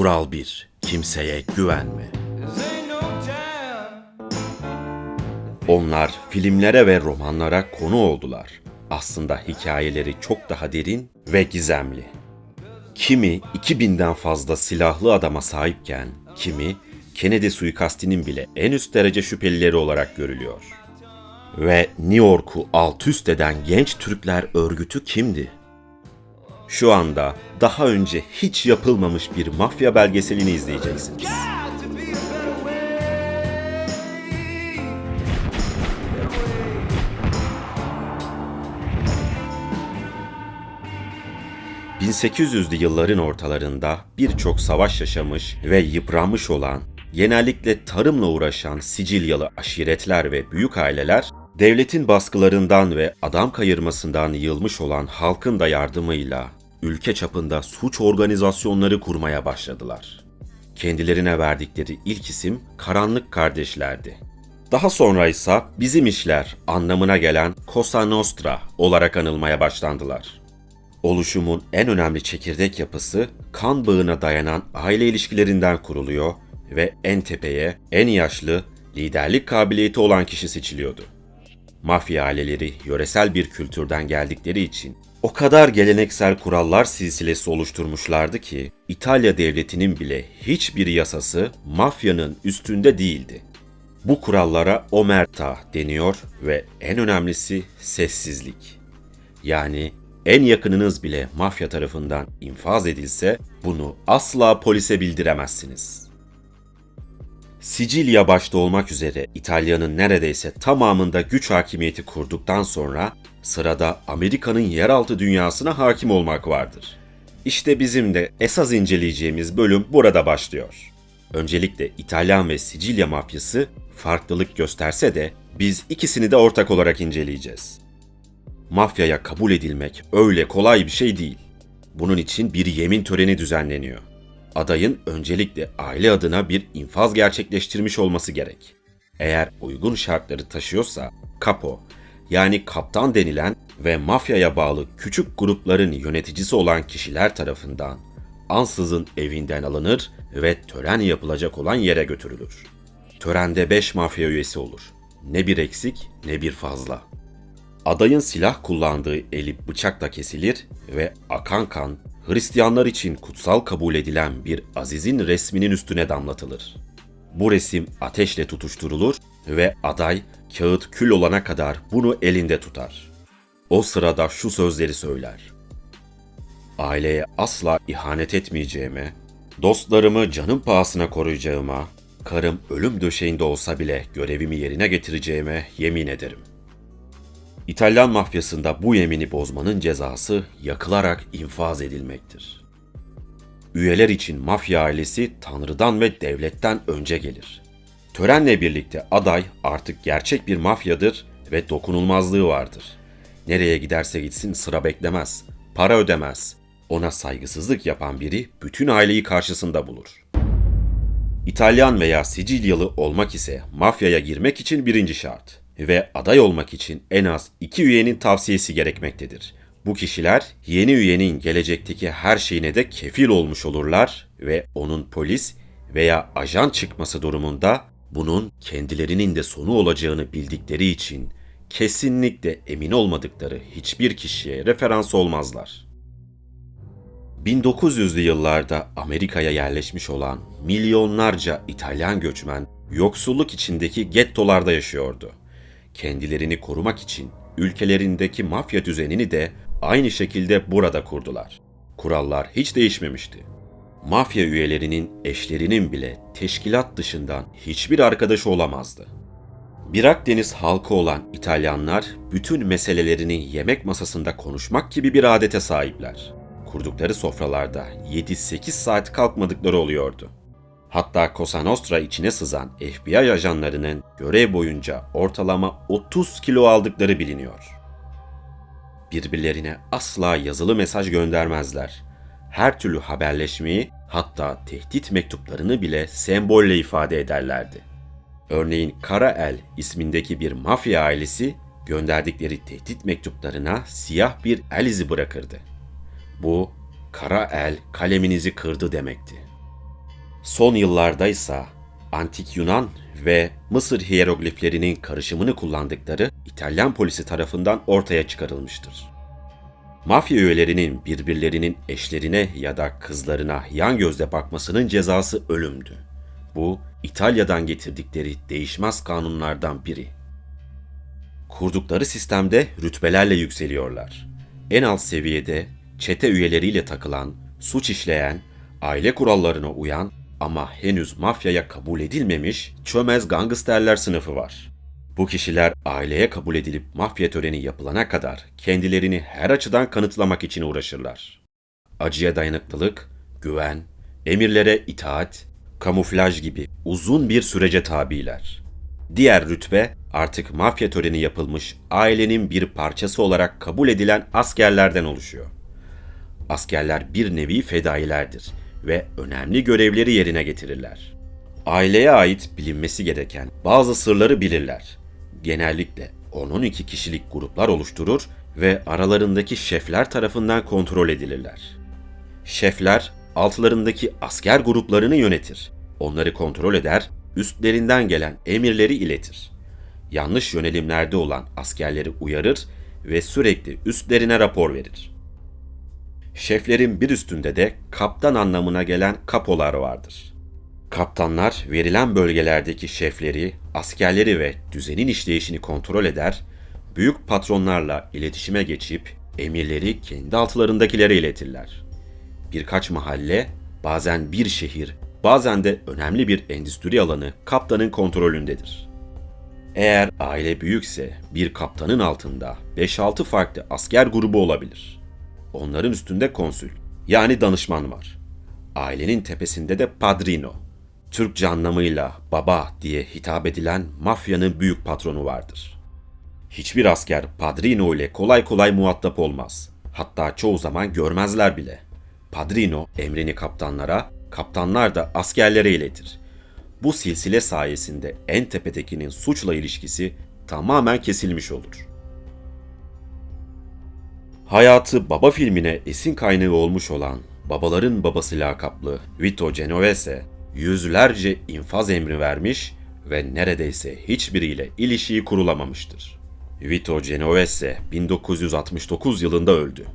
Kural 1. Kimseye güvenme. Onlar filmlere ve romanlara konu oldular. Aslında hikayeleri çok daha derin ve gizemli. Kimi 2000'den fazla silahlı adama sahipken, kimi Kennedy suikastinin bile en üst derece şüphelileri olarak görülüyor. Ve New York'u alt üst eden genç Türkler örgütü kimdi? Şu anda daha önce hiç yapılmamış bir mafya belgeselini izleyeceksiniz. got to be a better way. 1800'lü yılların ortalarında birçok savaş yaşamış ve yıpranmış olan, genellikle tarımla uğraşan Sicilyalı aşiretler ve büyük aileler, devletin baskılarından ve adam kayırmasından yılmış olan halkın da yardımıyla ülke çapında suç organizasyonları kurmaya başladılar. Kendilerine verdikleri ilk isim Karanlık Kardeşlerdi. Daha sonra ise bizim işler anlamına gelen Cosa Nostra olarak anılmaya başlandılar. Oluşumun en önemli çekirdek yapısı kan bağına dayanan aile ilişkilerinden kuruluyor ve en tepeye en yaşlı, liderlik kabiliyeti olan kişi seçiliyordu. Mafya aileleri yöresel bir kültürden geldikleri için o kadar geleneksel kurallar silsilesi oluşturmuşlardı ki İtalya devletinin bile hiçbir yasası mafyanın üstünde değildi. Bu kurallara omerta deniyor ve en önemlisi sessizlik. Yani en yakınınız bile mafya tarafından infaz edilse bunu asla polise bildiremezsiniz. Sicilya başta olmak üzere İtalya'nın neredeyse tamamında güç hakimiyeti kurduktan sonra sırada Amerika'nın yeraltı dünyasına hakim olmak vardır. İşte bizim de esas inceleyeceğimiz bölüm burada başlıyor. Öncelikle İtalyan ve Sicilya mafyası farklılık gösterse de biz ikisini de ortak olarak inceleyeceğiz mafyaya kabul edilmek öyle kolay bir şey değil. Bunun için bir yemin töreni düzenleniyor. Adayın öncelikle aile adına bir infaz gerçekleştirmiş olması gerek. Eğer uygun şartları taşıyorsa kapo yani kaptan denilen ve mafyaya bağlı küçük grupların yöneticisi olan kişiler tarafından ansızın evinden alınır ve tören yapılacak olan yere götürülür. Törende 5 mafya üyesi olur. Ne bir eksik ne bir fazla. Adayın silah kullandığı eli bıçakla kesilir ve akan kan Hristiyanlar için kutsal kabul edilen bir azizin resminin üstüne damlatılır. Bu resim ateşle tutuşturulur ve aday kağıt kül olana kadar bunu elinde tutar. O sırada şu sözleri söyler. Aileye asla ihanet etmeyeceğime, dostlarımı canım pahasına koruyacağıma, karım ölüm döşeğinde olsa bile görevimi yerine getireceğime yemin ederim. İtalyan mafyasında bu yemini bozmanın cezası yakılarak infaz edilmektir. Üyeler için mafya ailesi tanrıdan ve devletten önce gelir. Törenle birlikte aday artık gerçek bir mafyadır ve dokunulmazlığı vardır. Nereye giderse gitsin sıra beklemez, para ödemez. Ona saygısızlık yapan biri bütün aileyi karşısında bulur. İtalyan veya Sicilyalı olmak ise mafyaya girmek için birinci şart ve aday olmak için en az iki üyenin tavsiyesi gerekmektedir. Bu kişiler yeni üyenin gelecekteki her şeyine de kefil olmuş olurlar ve onun polis veya ajan çıkması durumunda bunun kendilerinin de sonu olacağını bildikleri için kesinlikle emin olmadıkları hiçbir kişiye referans olmazlar. 1900'lü yıllarda Amerika'ya yerleşmiş olan milyonlarca İtalyan göçmen yoksulluk içindeki gettolarda yaşıyordu. Kendilerini korumak için ülkelerindeki mafya düzenini de aynı şekilde burada kurdular. Kurallar hiç değişmemişti. Mafya üyelerinin eşlerinin bile teşkilat dışından hiçbir arkadaşı olamazdı. Bir Akdeniz halkı olan İtalyanlar bütün meselelerini yemek masasında konuşmak gibi bir adete sahipler. Kurdukları sofralarda 7-8 saat kalkmadıkları oluyordu. Hatta Cosa Nostra içine sızan FBI ajanlarının görev boyunca ortalama 30 kilo aldıkları biliniyor. Birbirlerine asla yazılı mesaj göndermezler. Her türlü haberleşmeyi hatta tehdit mektuplarını bile sembolle ifade ederlerdi. Örneğin Kara El ismindeki bir mafya ailesi gönderdikleri tehdit mektuplarına siyah bir el izi bırakırdı. Bu Kara El kaleminizi kırdı demekti. Son yıllarda ise antik Yunan ve Mısır hiyerogliflerinin karışımını kullandıkları İtalyan polisi tarafından ortaya çıkarılmıştır. Mafya üyelerinin birbirlerinin eşlerine ya da kızlarına yan gözle bakmasının cezası ölümdü. Bu İtalya'dan getirdikleri değişmez kanunlardan biri. Kurdukları sistemde rütbelerle yükseliyorlar. En alt seviyede çete üyeleriyle takılan, suç işleyen, aile kurallarına uyan ama henüz mafyaya kabul edilmemiş çömez gangsterler sınıfı var. Bu kişiler aileye kabul edilip mafya töreni yapılana kadar kendilerini her açıdan kanıtlamak için uğraşırlar. Acıya dayanıklılık, güven, emirlere itaat, kamuflaj gibi uzun bir sürece tabiler. Diğer rütbe artık mafya töreni yapılmış ailenin bir parçası olarak kabul edilen askerlerden oluşuyor. Askerler bir nevi fedailerdir ve önemli görevleri yerine getirirler. Aileye ait bilinmesi gereken bazı sırları bilirler. Genellikle 10-12 kişilik gruplar oluşturur ve aralarındaki şefler tarafından kontrol edilirler. Şefler altlarındaki asker gruplarını yönetir. Onları kontrol eder, üstlerinden gelen emirleri iletir. Yanlış yönelimlerde olan askerleri uyarır ve sürekli üstlerine rapor verir. Şeflerin bir üstünde de kaptan anlamına gelen kapolar vardır. Kaptanlar verilen bölgelerdeki şefleri, askerleri ve düzenin işleyişini kontrol eder, büyük patronlarla iletişime geçip emirleri kendi altlarındakilere iletirler. Birkaç mahalle, bazen bir şehir, bazen de önemli bir endüstri alanı kaptanın kontrolündedir. Eğer aile büyükse bir kaptanın altında 5-6 farklı asker grubu olabilir. Onların üstünde konsül yani danışman var. Ailenin tepesinde de padrino. Türkçe anlamıyla baba diye hitap edilen mafyanın büyük patronu vardır. Hiçbir asker padrino ile kolay kolay muhatap olmaz. Hatta çoğu zaman görmezler bile. Padrino emrini kaptanlara, kaptanlar da askerlere iletir. Bu silsile sayesinde en tepedekinin suçla ilişkisi tamamen kesilmiş olur. Hayatı baba filmine esin kaynağı olmuş olan babaların babası lakaplı Vito Genovese yüzlerce infaz emri vermiş ve neredeyse hiçbiriyle ilişiği kurulamamıştır. Vito Genovese 1969 yılında öldü.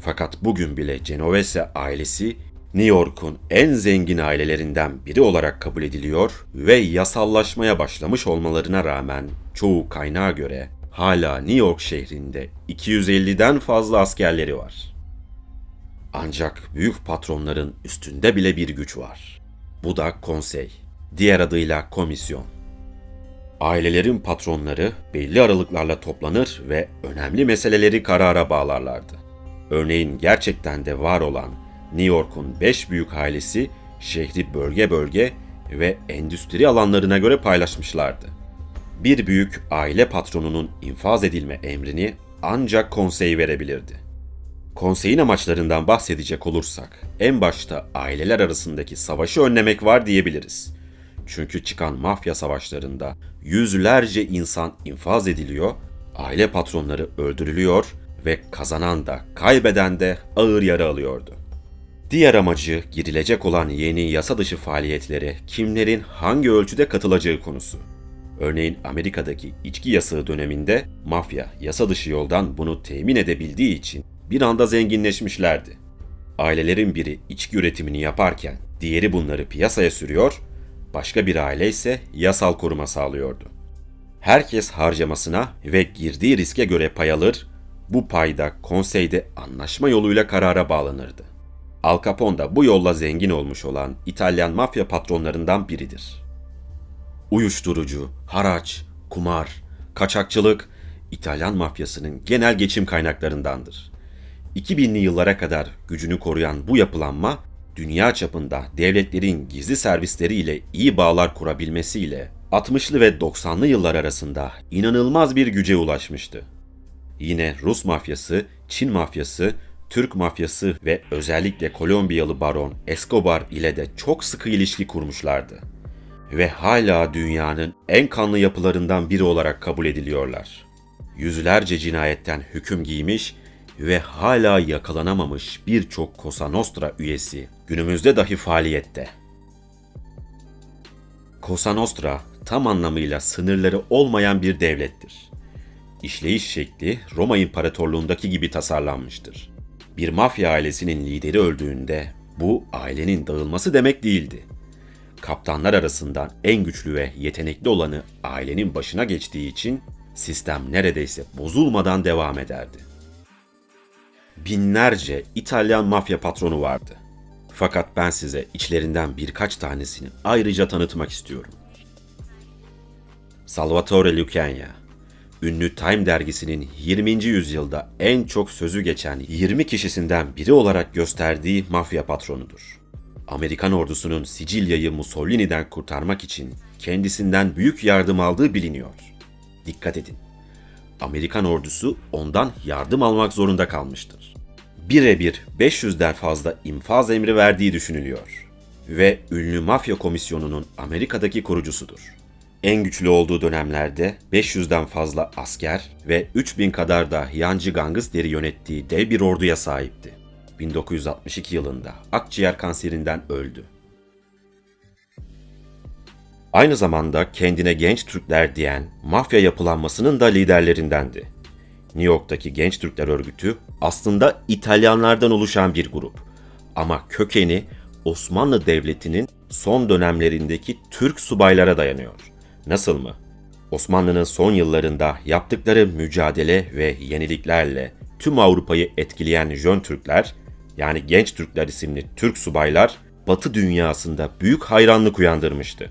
Fakat bugün bile Genovese ailesi New York'un en zengin ailelerinden biri olarak kabul ediliyor ve yasallaşmaya başlamış olmalarına rağmen çoğu kaynağa göre hala New York şehrinde 250'den fazla askerleri var. Ancak büyük patronların üstünde bile bir güç var. Bu da konsey, diğer adıyla komisyon. Ailelerin patronları belli aralıklarla toplanır ve önemli meseleleri karara bağlarlardı. Örneğin gerçekten de var olan New York'un 5 büyük ailesi şehri bölge bölge ve endüstri alanlarına göre paylaşmışlardı. Bir büyük aile patronunun infaz edilme emrini ancak konsey verebilirdi. Konseyin amaçlarından bahsedecek olursak, en başta aileler arasındaki savaşı önlemek var diyebiliriz. Çünkü çıkan mafya savaşlarında yüzlerce insan infaz ediliyor, aile patronları öldürülüyor ve kazanan da kaybeden de ağır yara alıyordu. Diğer amacı girilecek olan yeni yasa dışı faaliyetlere kimlerin hangi ölçüde katılacağı konusu. Örneğin Amerika'daki içki yasağı döneminde mafya yasa dışı yoldan bunu temin edebildiği için bir anda zenginleşmişlerdi. Ailelerin biri içki üretimini yaparken diğeri bunları piyasaya sürüyor, başka bir aile ise yasal koruma sağlıyordu. Herkes harcamasına ve girdiği riske göre pay alır, bu payda konseyde anlaşma yoluyla karara bağlanırdı. Al Capone da bu yolla zengin olmuş olan İtalyan mafya patronlarından biridir. Uyuşturucu, haraç, kumar, kaçakçılık İtalyan mafyasının genel geçim kaynaklarındandır. 2000'li yıllara kadar gücünü koruyan bu yapılanma dünya çapında devletlerin gizli servisleriyle iyi bağlar kurabilmesiyle 60'lı ve 90'lı yıllar arasında inanılmaz bir güce ulaşmıştı. Yine Rus mafyası, Çin mafyası, Türk mafyası ve özellikle Kolombiyalı baron Escobar ile de çok sıkı ilişki kurmuşlardı. Ve hala dünyanın en kanlı yapılarından biri olarak kabul ediliyorlar. Yüzlerce cinayetten hüküm giymiş ve hala yakalanamamış birçok Cosa Nostra üyesi günümüzde dahi faaliyette. Cosa Nostra tam anlamıyla sınırları olmayan bir devlettir. İşleyiş şekli Roma İmparatorluğundaki gibi tasarlanmıştır. Bir mafya ailesinin lideri öldüğünde bu ailenin dağılması demek değildi. Kaptanlar arasından en güçlü ve yetenekli olanı ailenin başına geçtiği için sistem neredeyse bozulmadan devam ederdi. Binlerce İtalyan mafya patronu vardı. Fakat ben size içlerinden birkaç tanesini ayrıca tanıtmak istiyorum. Salvatore Lucania, ünlü Time dergisinin 20. yüzyılda en çok sözü geçen 20 kişisinden biri olarak gösterdiği mafya patronudur. Amerikan ordusunun Sicilya'yı Mussolini'den kurtarmak için kendisinden büyük yardım aldığı biliniyor. Dikkat edin. Amerikan ordusu ondan yardım almak zorunda kalmıştır. Birebir 500'den fazla infaz emri verdiği düşünülüyor. Ve ünlü mafya komisyonunun Amerika'daki kurucusudur. En güçlü olduğu dönemlerde 500'den fazla asker ve 3000 kadar da yancı gangsteri yönettiği dev bir orduya sahipti. 1962 yılında akciğer kanserinden öldü. Aynı zamanda kendine genç Türkler diyen mafya yapılanmasının da liderlerindendi. New York'taki Genç Türkler Örgütü aslında İtalyanlardan oluşan bir grup. Ama kökeni Osmanlı Devleti'nin son dönemlerindeki Türk subaylara dayanıyor. Nasıl mı? Osmanlı'nın son yıllarında yaptıkları mücadele ve yeniliklerle tüm Avrupa'yı etkileyen Jön Türkler, yani Genç Türkler isimli Türk subaylar, Batı dünyasında büyük hayranlık uyandırmıştı.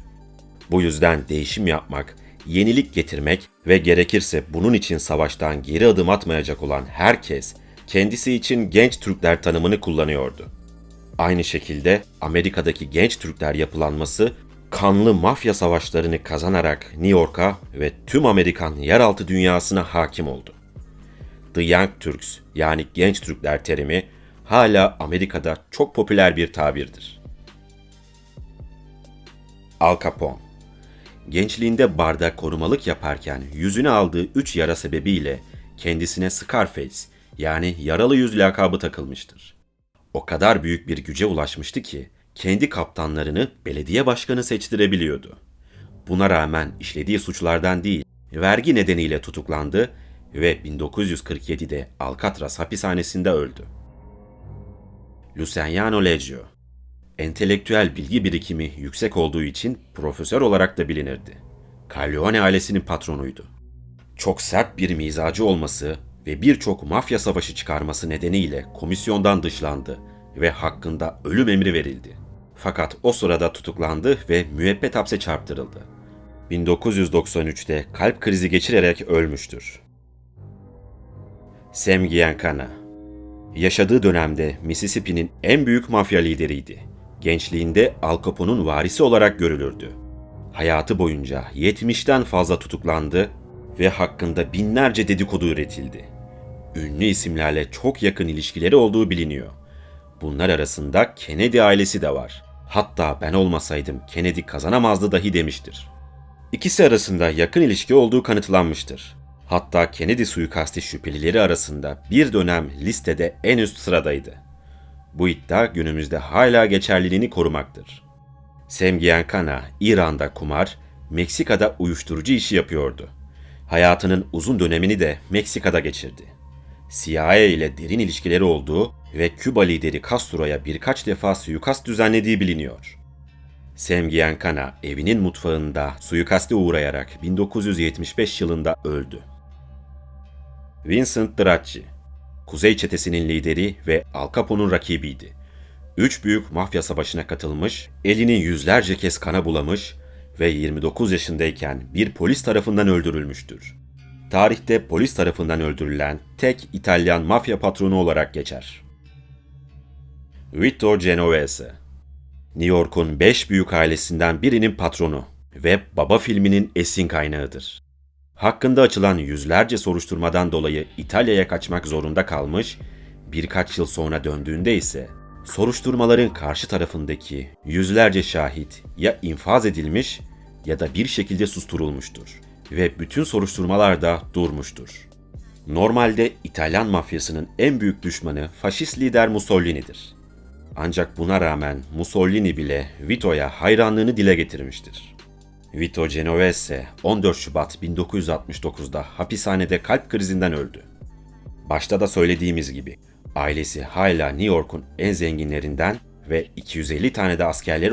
Bu yüzden değişim yapmak, yenilik getirmek ve gerekirse bunun için savaştan geri adım atmayacak olan herkes kendisi için genç Türkler tanımını kullanıyordu. Aynı şekilde Amerika'daki genç Türkler yapılanması kanlı mafya savaşlarını kazanarak New York'a ve tüm Amerikan yeraltı dünyasına hakim oldu. The Young Turks yani genç Türkler terimi hala Amerika'da çok popüler bir tabirdir. Al Capone Gençliğinde barda korumalık yaparken yüzüne aldığı üç yara sebebiyle kendisine Scarface yani yaralı yüz lakabı takılmıştır. O kadar büyük bir güce ulaşmıştı ki kendi kaptanlarını belediye başkanı seçtirebiliyordu. Buna rağmen işlediği suçlardan değil, vergi nedeniyle tutuklandı ve 1947'de Alcatraz hapishanesinde öldü. Luciano Leggio entelektüel bilgi birikimi yüksek olduğu için profesör olarak da bilinirdi. Corleone ailesinin patronuydu. Çok sert bir mizacı olması ve birçok mafya savaşı çıkarması nedeniyle komisyondan dışlandı ve hakkında ölüm emri verildi. Fakat o sırada tutuklandı ve müebbet hapse çarptırıldı. 1993'te kalp krizi geçirerek ölmüştür. Sam Giancana Yaşadığı dönemde Mississippi'nin en büyük mafya lideriydi. Gençliğinde Al Capone'un varisi olarak görülürdü. Hayatı boyunca 70'ten fazla tutuklandı ve hakkında binlerce dedikodu üretildi. Ünlü isimlerle çok yakın ilişkileri olduğu biliniyor. Bunlar arasında Kennedy ailesi de var. Hatta ben olmasaydım Kennedy kazanamazdı dahi demiştir. İkisi arasında yakın ilişki olduğu kanıtlanmıştır. Hatta Kennedy suikasti şüphelileri arasında bir dönem listede en üst sıradaydı. Bu iddia günümüzde hala geçerliliğini korumaktır. Sam Giancana, İran'da kumar, Meksika'da uyuşturucu işi yapıyordu. Hayatının uzun dönemini de Meksika'da geçirdi. CIA ile derin ilişkileri olduğu ve Küba lideri Castro'ya birkaç defa suikast düzenlediği biliniyor. Sam Giancana evinin mutfağında suikaste uğrayarak 1975 yılında öldü. Vincent Dracci, Kuzey Çetesi'nin lideri ve Al Capone'un rakibiydi. Üç büyük mafya savaşına katılmış, elini yüzlerce kez kana bulamış ve 29 yaşındayken bir polis tarafından öldürülmüştür. Tarihte polis tarafından öldürülen tek İtalyan mafya patronu olarak geçer. Vito Genovese New York'un beş büyük ailesinden birinin patronu ve Baba filminin esin kaynağıdır. Hakkında açılan yüzlerce soruşturmadan dolayı İtalya'ya kaçmak zorunda kalmış, birkaç yıl sonra döndüğünde ise soruşturmaların karşı tarafındaki yüzlerce şahit ya infaz edilmiş ya da bir şekilde susturulmuştur ve bütün soruşturmalar da durmuştur. Normalde İtalyan mafyasının en büyük düşmanı faşist lider Mussolini'dir. Ancak buna rağmen Mussolini bile Vito'ya hayranlığını dile getirmiştir. Vito Genovese 14 Şubat 1969'da hapishanede kalp krizinden öldü. Başta da söylediğimiz gibi ailesi hala New York'un en zenginlerinden ve 250 tane de askerleri